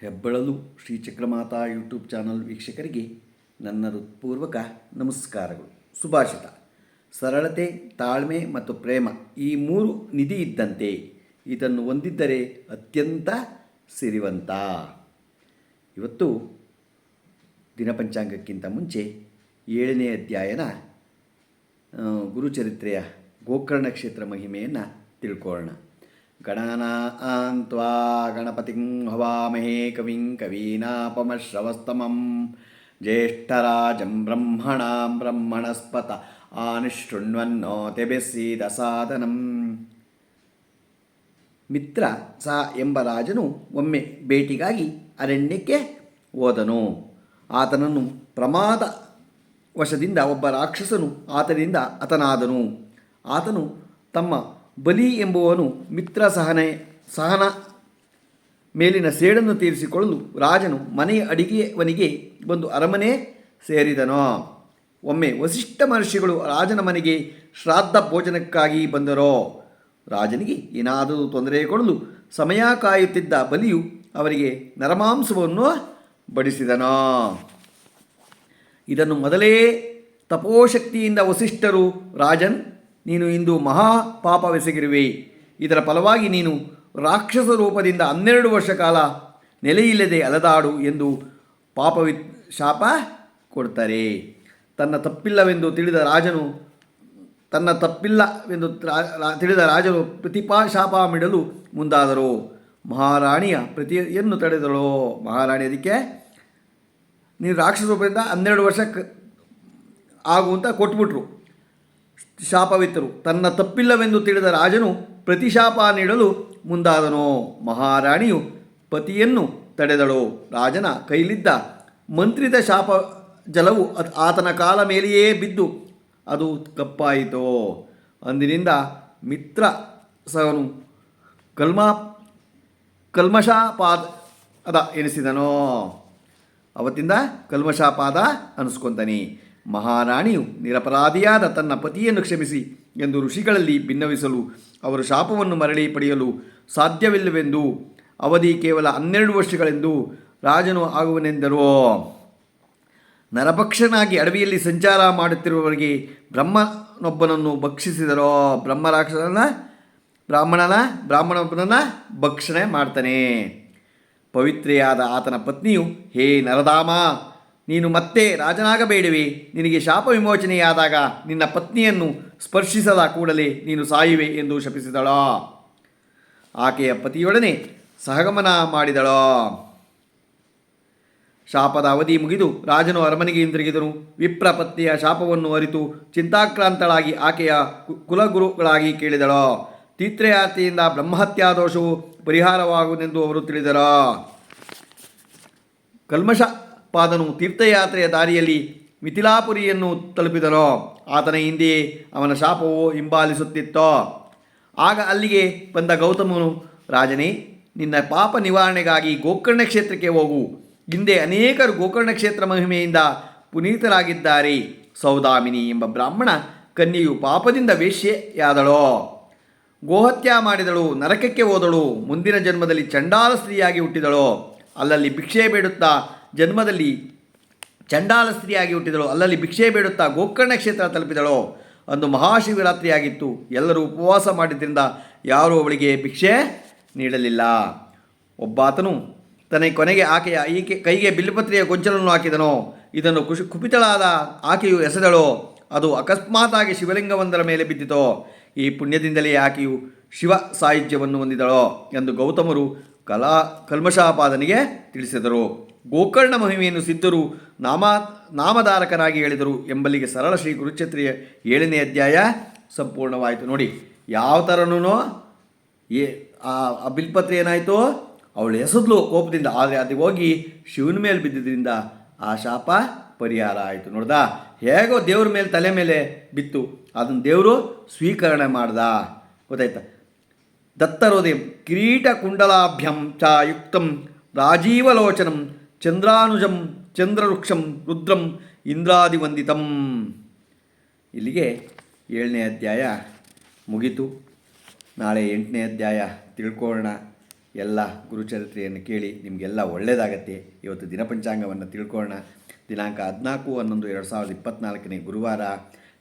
ಹೆಬ್ಬಳಲು Shri Chakramata YouTube channel ವೀಕ್ಷಕರಿಗೆ ನನ್ನ ಹೃತ್ಪೂರ್ವಕ ನಮಸ್ಕಾರಗಳು. ಸುಭಾಷಿತ. ಸರಳತೆ, ತಾಳ್ಮೆ ಮತ್ತು ಪ್ರೇಮ ಈ ಮೂರು ನಿಧಿ ಇದ್ದಂತೆ ಇದನ್ನು ಹೊಂದಿದ್ದರೆ ಅತ್ಯಂತ ಸಿರಿವಂತ. ಇವತ್ತು ದಿನಪಂಚಾಂಗಕ್ಕಿಂತ ಮುಂಚೆ ಏಳನೇ ಅಧ್ಯಾಯನ ಗುರುಚರಿತ್ರೆಯ ಗೋಕರ್ಣ ಕ್ಷೇತ್ರ ಮಹಿಮೆಯನ್ನು ತಿಳ್ಕೊಳ್ಳೋಣ. ಗಣನಾನ್ತ್ವಾ ಗಣಪತಿಂ ಹವಾಮಹೇ ಕವಿಂ कवीनापमश्रवस्तमं। ಜ್ಯೇಷ್ಠರಾಜಂ ಬ್ರಹ್ಮಣಾಂ ಬ್ರಹ್ಮಣಸ್ಪತ ಆನಿಶೃಣ್ವನ್ನೋತೆಬೆಸ್ಸೀದ ಸಾಧನಂ ಮಿತ್ರ ಸಾ ಎಂಬ ರಾಜನು ಒಮ್ಮೆ ಭೇಟಿಗಾಗಿ ಅರಣ್ಯಕ್ಕೆ ಹೋದನು. ಆತನನ್ನು ಪ್ರಮಾದ ವಶದಿಂದ ಒಬ್ಬ ರಾಕ್ಷಸನು ಆತನಿಂದ ಹತನಾದನು. ಆತನು ತಮ್ಮ ಬಲಿ ಎಂಬುವನು ಮಿತ್ರ ಸಹನೆ, ಸಹನ ಮೇಲಿನ ಸೇಡನ್ನು ತೀರಿಸಿಕೊಳ್ಳಲು ರಾಜನು ಮನೆಯ ಅಡಿಗೆಯವನಿಗೆ ಒಂದು ಅರಮನೆ ಸೇರಿದನು. ಒಮ್ಮೆ ವಸಿಷ್ಠ ಮಹರ್ಷಿಗಳು ರಾಜನ ಮನೆಗೆ ಶ್ರಾದ್ದ ಭೋಜನಕ್ಕಾಗಿ ಬಂದರೋ. ರಾಜನಿಗೆ ಏನಾದರೂ ತೊಂದರೆ ಕೊಡಲು ಸಮಯ ಕಾಯುತ್ತಿದ್ದ ಬಲಿಯು ಅವರಿಗೆ ನರಮಾಂಸವನ್ನು ಬಡಿಸಿದನು. ಇದನ್ನು ಮೊದಲೇ ತಪೋಶಕ್ತಿಯಿಂದ ವಸಿಷ್ಠರು ರಾಜನ್ ನೀನು ಇಂದು ಮಹಾ ಪಾಪವೆಸಗಿರುವೆ ಇದರ ಫಲವಾಗಿ ನೀನು ರಾಕ್ಷಸ ರೂಪದಿಂದ ಹನ್ನೆರಡು ವರ್ಷ ಕಾಲ ನೆಲೆಯಿಲ್ಲದೆ ಅಲದಾಡು ಎಂದು ಪಾಪವಿ ಶಾಪ ಕೊಡ್ತಾರೆ. ತನ್ನ ತಪ್ಪಿಲ್ಲವೆಂದು ತಿಳಿದ ರಾಜನು, ತನ್ನ ತಪ್ಪಿಲ್ಲವೆಂದು ತಿಳಿದ ರಾಜನು ಪ್ರತಿಪಾ ಶಾಪ ಮಿಡಲು ಮುಂದಾದರು. ಮಹಾರಾಣಿಯ ಪ್ರತಿಯನ್ನು ತಡೆದಳು. ಮಹಾರಾಣಿ ಅದಕ್ಕೆ, ನೀನು ರಾಕ್ಷಸ ರೂಪದಿಂದ ಹನ್ನೆರಡು ವರ್ಷ ಆಗುವಂತ ಕೊಟ್ಬಿಟ್ರು. ಶಾಪವಿತ್ತರು. ತನ್ನ ತಪ್ಪಿಲ್ಲವೆಂದು ತಿಳಿದ ರಾಜನು ಪ್ರತಿಶಾಪ ನೀಡಲು ಮುಂದಾದನು. ಮಹಾರಾಣಿಯು ಪತಿಯನ್ನು ತಡೆದಳು. ರಾಜನ ಕೈಲಿದ್ದ ಮಂತ್ರಿತ ಶಾಪ ಜಲವು ಆತನ ಕಾಲ ಮೇಲೆಯೇ ಬಿದ್ದು ಅದು ಕಪ್ಪಾಯಿತು. ಅಂದಿನಿಂದ ಮಿತ್ರ ಸಹನು ಕಲ್ಮಾ ಕಲ್ಮಶಾಪಾದ ಅದ ಎನಿಸಿದನೋ. ಅವತ್ತಿಂದ ಕಲ್ಮಶಾಪಾದ ಅನಿಸ್ಕೊಂತಾನೆ. ಮಹಾರಾಣಿಯು ನಿರಪರಾಧಿಯಾದ ತನ್ನ ಪತಿಯನ್ನು ಕ್ಷಮಿಸಿ ಎಂದು ಋಷಿಗಳಲ್ಲಿ ಭಿನ್ನವಿಸಲು ಅವರು ಶಾಪವನ್ನು ಮರಳಿ ಪಡೆಯಲು ಸಾಧ್ಯವಿಲ್ಲವೆಂದು ಅವಧಿ ಕೇವಲ ಹನ್ನೆರಡು ವರ್ಷಗಳೆಂದು ರಾಜನು ಆಗುವನೆಂದರು? ನರಭಕ್ಷನಾಗಿ ಅಡವಿಯಲ್ಲಿ ಸಂಚಾರ ಮಾಡುತ್ತಿರುವವರಿಗೆ ಬ್ರಹ್ಮನೊಬ್ಬನನ್ನು ಭಕ್ಷಿಸಿದರೋ? ಬ್ರಹ್ಮರಾಕ್ಷಸನ ಬ್ರಾಹ್ಮಣನ ಬ್ರಾಹ್ಮಣೊಬ್ಬನನ್ನ ಭಕ್ಷಣೆ ಮಾಡ್ತಾನೆ. ಪವಿತ್ರೆಯಾದ ಆತನ ಪತ್ನಿಯು, ಹೇ ನರಧಾಮ ನೀನು ಮತ್ತೆ ರಾಜನಾಗಬೇಡವೆ. ನಿನಗೆ ಶಾಪ ವಿಮೋಚನೆಯಾದಾಗ ನಿನ್ನ ಪತ್ನಿಯನ್ನು ಸ್ಪರ್ಶಿಸದ ಕೂಡಲೇ ನೀನು ಸಾಯುವೆ ಎಂದು ಶಪಿಸಿದಳೋ. ಆಕೆಯ ಪತಿಯೊಡನೆ ಸಹಗಮನ ಮಾಡಿದಳೋ. ಶಾಪದ ಅವಧಿ ಮುಗಿದು ರಾಜನು ಅರಮನೆಗೆ ಹಿಂದಿರುಗಿದನು. ವಿಪ್ರ ಪತ್ನಿಯ ಶಾಪವನ್ನು ಅರಿತು ಚಿಂತಾಕ್ರಾಂತಳಾಗಿ ಆಕೆಯ ಕುಲಗುರುಗಳಾಗಿ ಕೇಳಿದಳ. ತೀರ್ಥಯಾತ್ರೆಯಿಂದ ಬ್ರಹ್ಮಹತ್ಯಾ ದೋಷವು ಪರಿಹಾರವಾಗುವುದೆಂದು ಅವರು ತಿಳಿದರ. ಕಲ್ಮಶ ಪಾದನು ತೀರ್ಥಯಾತ್ರೆಯ ದಾರಿಯಲ್ಲಿ ಮಿಥಿಲಾಪುರಿಯನ್ನು ತಲುಪಿದರೋ ಆತನ ಹಿಂದೆಯೇ ಅವನ ಶಾಪವು ಹಿಂಬಾಲಿಸುತ್ತಿತ್ತೋ. ಆಗ ಅಲ್ಲಿಗೆ ಬಂದ ಗೌತಮನು, ರಾಜನೇ, ನಿನ್ನ ಪಾಪ ನಿವಾರಣೆಗಾಗಿ ಗೋಕರ್ಣ ಕ್ಷೇತ್ರಕ್ಕೆ ಹೋಗು. ಹಿಂದೆ ಅನೇಕರು ಗೋಕರ್ಣ ಕ್ಷೇತ್ರ ಮಹಿಮೆಯಿಂದ ಪುನೀತರಾಗಿದ್ದಾರೆ. ಸೌದಾಮಿನಿ ಎಂಬ ಬ್ರಾಹ್ಮಣ ಕನ್ಯೆಯು ಪಾಪದಿಂದ ವೇಶ್ಯೆಯಾದಳೋ. ಗೋಹತ್ಯ ಮಾಡಿದಳು, ನರಕಕ್ಕೆ ಹೋದಳು. ಮುಂದಿನ ಜನ್ಮದಲ್ಲಿ ಚಂಡಾಲ ಸ್ತ್ರೀಯಾಗಿ ಹುಟ್ಟಿದಳು. ಅಲ್ಲಲ್ಲಿ ಭಿಕ್ಷೆ ಬೇಡುತ್ತಾ ಜನ್ಮದಲ್ಲಿ ಚಂಡಾಲ ಸ್ತ್ರೀಯಾಗಿ ಹುಟ್ಟಿದಳು. ಅಲ್ಲಲ್ಲಿ ಭಿಕ್ಷೆ ಬೇಡುತ್ತಾ ಗೋಕರ್ಣ ಕ್ಷೇತ್ರ ತಲುಪಿದಳು ಅಂದು ಮಹಾಶಿವರಾತ್ರಿಯಾಗಿತ್ತು. ಎಲ್ಲರೂ ಉಪವಾಸ ಮಾಡಿದ್ದರಿಂದ ಯಾರೂ ಅವಳಿಗೆ ಭಿಕ್ಷೆ ನೀಡಲಿಲ್ಲ. ಒಬ್ಬಾತನು ತನ್ನ ಕೊನೆಗೆ ಆಕೆಯ ಈಕೆ ಕೈಗೆ ಬಿಲ್ಲುಪತ್ರೆಯ ಗೊಂಚಲನ್ನು ಹಾಕಿದನು, ಇದನ್ನು ಕುಶಿ ಕುಪಿತಳಾದ ಆಕೆಯು ಎಸೆದಳು, ಅದು ಅಕಸ್ಮಾತಾಗಿ ಶಿವಲಿಂಗವೊಂದರ ಮೇಲೆ ಬಿದ್ದಿತು, ಈ ಪುಣ್ಯದಿಂದಲೇ ಆಕೆಯು ಶಿವ ಸಾಹಿತ್ಯವನ್ನು ಹೊಂದಿದಳೋ ಎಂದು ಗೌತಮರು ಕಲಾ ಕಲ್ಮಶಾಪಾದನಿಗೆ ತಿಳಿಸಿದರು. ಗೋಕರ್ಣ ಮಹಿಮೆಯನ್ನು ಸಿದ್ಧರು ನಾಮ ನಾಮಧಾರಕರಾಗಿ ಹೇಳಿದರು ಎಂಬಲ್ಲಿಗೆ ಸರಳ ಶ್ರೀ ಗುರುಚತ್ರಿಯ ಏಳನೇ ಅಧ್ಯಾಯ ಸಂಪೂರ್ಣವಾಯಿತು. ನೋಡಿ, ಯಾವ ಥರನೂ ಏ ಆ ಬಿಲ್ಪತ್ರಿ ಏನಾಯಿತು, ಅವಳು ಎಸದ್ಲು ಕೋಪದಿಂದ, ಆದರೆ ಅದು ಹೋಗಿ ಶಿವನ ಮೇಲೆ ಬಿದ್ದಿದ್ದರಿಂದ ಆ ಶಾಪ ಪರಿಹಾರ ಆಯಿತು. ನೋಡ್ದಾ, ಹೇಗೋ ದೇವ್ರ ಮೇಲೆ ತಲೆ ಮೇಲೆ ಬಿತ್ತು. ಅದನ್ನು ದೇವರು ಸ್ವೀಕರಣೆ ಮಾಡ್ದ. ಗೊತ್ತಾಯ್ತಾ? ದತ್ತರೋದಯಂ ಕಿರೀಟಕುಂಡಲಾಭ್ಯಂ ಚ ಯುಕ್ತಂ ರಾಜೀವಲೋಚನಂ ಚಂದ್ರಾನುಜಂ ಚಂದ್ರವೃಕ್ಷಂ ರುದ್ರಂ ಇಂದ್ರಾದಿವಂದಿತಂ ಇಲ್ಲಿಗೆ ಏಳನೇ ಅಧ್ಯಾಯ ಮುಗಿತು. ನಾಳೆ ಎಂಟನೇ ಅಧ್ಯಾಯ ತಿಳ್ಕೊಳ್ಳೋಣ. ಎಲ್ಲ ಗುರುಚರಿತ್ರೆಯನ್ನು ಕೇಳಿ ನಿಮಗೆಲ್ಲ ಒಳ್ಳೆಯದಾಗತ್ತೆ ಇವತ್ತು ದಿನಪಂಚಾಂಗವನ್ನು ತಿಳ್ಕೊಳ್ಳೋಣ. ದಿನಾಂಕ ಹದಿನಾಲ್ಕು, ಹನ್ನೊಂದು, ಎರಡು ಸಾವಿರದ ಇಪ್ಪತ್ತ್ನಾಲ್ಕನೇ ಗುರುವಾರ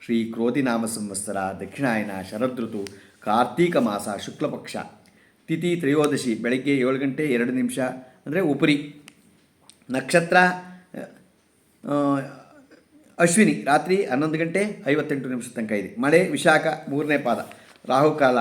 ಶ್ರೀ ಕ್ರೋಧಿನಾಮ ಸಂವತ್ಸರ, ದಕ್ಷಿಣಾಯನ, ಶರದೃತು ಕಾರ್ತೀಕ ಮಾಸ, ಶುಕ್ಲಪಕ್ಷ, ತಿಥಿ ತ್ರಯೋದಶಿ, ಬೆಳಗ್ಗೆ ಏಳು ಗಂಟೆ ಎರಡು ನಿಮಿಷ, ಅಂದರೆ ಉಪರಿ. ನಕ್ಷತ್ರ ಅಶ್ವಿನಿ, ರಾತ್ರಿ ಹನ್ನೊಂದು ಗಂಟೆ ಐವತ್ತೆಂಟು ನಿಮಿಷ ತನಕ ಇದೆ. ಮಳೆ, ವಿಶಾಖ, ಮೂರನೇ ಪಾದ, ರಾಹುಕಾಲ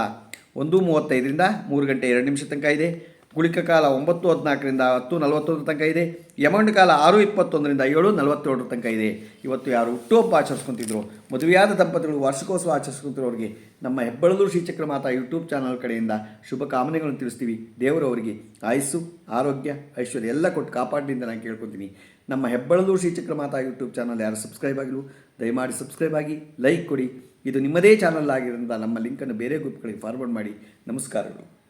ಒಂದು ಮೂವತ್ತೈದರಿಂದ ಮೂರು ಗಂಟೆ ಎರಡು ನಿಮಿಷ ತನಕ ಇದೆ. ಗುಳಿಕ ಕಾಲ ಒಂಬತ್ತು ಹದಿನಾಲ್ಕರಿಂದ ಹತ್ತು ನಲವತ್ತೊಂದರ ತನಕ ಇದೆ. ಯಮಂಡ ಕಾಲ ಆರು ಇಪ್ಪತ್ತೊಂದರಿಂದ ಏಳು ನಲವತ್ತೇಳರ ತನಕ ಇದೆ. ಇವತ್ತು ಯಾರು ಹುಟ್ಟುಹಬ್ಬ ಆಚರಿಸ್ಕೊತಿದ್ರು, ಮದುವೆಯಾದ ದಂಪತಿಗಳು ವಾರ್ಷಿಕೋತ್ಸವ ಆಚರಿಸ್ಕೊತಿರೋರಿಗೆ ನಮ್ಮ ಹೆಬ್ಬಳದೂರು ಶ್ರೀಚಕ್ರ ಮಾತಾ ಯೂಟ್ಯೂಬ್ ಚಾನಲ್ ಕಡೆಯಿಂದ ಶುಭ ಕಾಮನೆಗಳನ್ನು ತಿಳಿಸ್ತೀವಿ. ದೇವರು ಅವರಿಗೆ ಆಯಸ್ಸು, ಆರೋಗ್ಯ, ಐಶ್ವರ್ಯ ಎಲ್ಲ ಕೊಟ್ಟು ಕಾಪಾಡಿನಿಂದ ನಾನು ಕೇಳ್ಕೊತೀನಿ. ನಮ್ಮ ಹೆಬ್ಬಳದೂರು ಶ್ರೀಚಕ್ರ ಮಾತಾ ಯೂಟ್ಯೂಬ್ ಚಾನಲ್ ಯಾರು ಸಬ್ಸ್ಕ್ರೈಬ್ ಆಗಿಲ್ಲ, ದಯಮಾಡಿ ಸಬ್ಸ್ಕ್ರೈಬ್ ಆಗಿ, ಲೈಕ್ ಕೊಡಿ. ಇದು ನಿಮ್ಮದೇ ಚಾನಲ್ ಆಗಿರೋದ್ರಿಂದ ನಮ್ಮ ಲಿಂಕನ್ನು ಬೇರೆ ಗ್ರೂಪ್ಗಳಿಗೆ ಫಾರ್ವರ್ಡ್ ಮಾಡಿ. ನಮಸ್ಕಾರಗಳು.